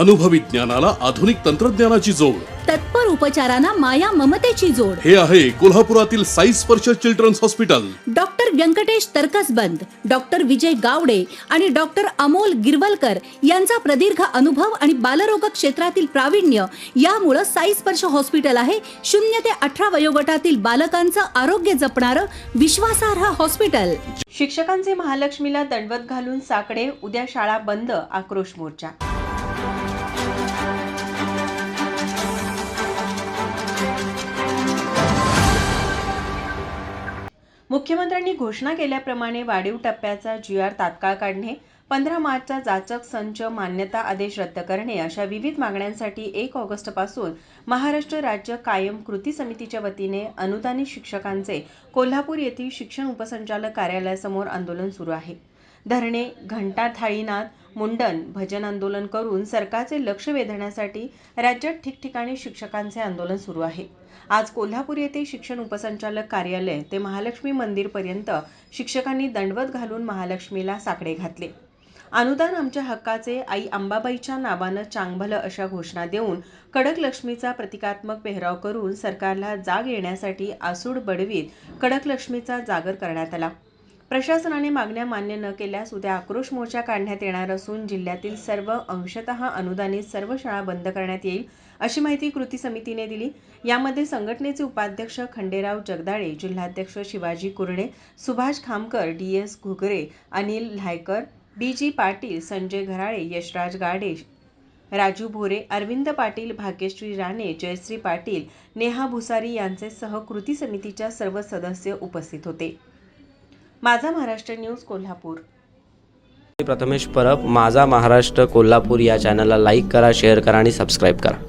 अनुभवी ज्ञानाला आधुनिक तंत्रज्ञानाची जोड. तत्पर उपचारांना माया ममतेची जोड. हे आहे कोल्हापुरातील Sai Sparsh children's hospital. Doctor Venkatesh Tarkasband doctor Vijay Gawade आणि डॉक्टर अमोल गिरवलकर यांचा प्रदीर्घ अनुभव आणि बालरोग क्षेत्रातील प्रावीण्य यामुळं साई स्पर्श हॉस्पिटल आहे. शून्य ते अठरा वयोगटातील बालकांचं आरोग्य जपणारं विश्वासार्ह हॉस्पिटल. शिक्षकांचे महालक्ष्मीला दंडवत घालून साकडे उद्या शाळा बंद आक्रोश मोर्चा. मुख्यमंत्र्यांनी घोषणा केल्याप्रमाणे वाढीव टप्प्याचा जी आर तात्काळ काढणे पंधरा मार्चचा जाचक संच मान्यता आदेश रद्द करणे अशा विविध मागण्यांसाठी एक ऑगस्टपासून महाराष्ट्र राज्य कायम कृती समितीच्या वतीने अनुदानित शिक्षकांचे कोल्हापूर येथील शिक्षण उपसंचालक कार्यालयासमोर आंदोलन सुरू आहे. धरणे घंटा थाळीनाद मुंडन भजन आंदोलन करून सरकारचे लक्ष वेधण्यासाठी राज्यात ठिकठिकाणी शिक्षकांचे आंदोलन सुरू आहे. आज कोल्हापूर येथे शिक्षण उपसंचालक कार्यालय ते महालक्ष्मी मंदिरपर्यंत शिक्षकांनी दंडवत घालून महालक्ष्मीला साकडे घातले. अनुदान आमच्या हक्काचे आई अंबाबाईच्या नावानं चांगभलं अशा घोषणा देऊन कडक लक्ष्मीचा प्रतिकात्मक पेहराव करून सरकारला जाग येण्यासाठी आसूड बडवीत कडक लक्ष्मीचा जागर करण्यात आला. प्रशासनाने मागण्या मान्य न केल्यास उद्या आक्रोश मोर्चा काढण्यात येणार असून जिल्ह्यातील सर्व अंशतः अनुदानित सर्व शाळा बंद करण्यात येईल अशी माहिती कृती समितीने दिली. यामध्ये संघटनेचे उपाध्यक्ष खंडेराव जगदाळे जिल्हाध्यक्ष Shivaji Kurane Subhash Khamkar D S Ghugare Anil Laykar B G Patil Sanjay Gharale Yashraj Gade Raju Bhore Arvind Patil Bhagyashree Rane Jayashree Patil Neha Bhusari यांचे सह कृती समितीच्या सर्व सदस्य उपस्थित होते. माझा महाराष्ट्र न्यूज कोल्हापूर. प्रथमेश परब. माझा महाराष्ट्र कोल्हापूर या चॅनलला लाईक करा शेअर करा आणि सबस्क्राईब करा.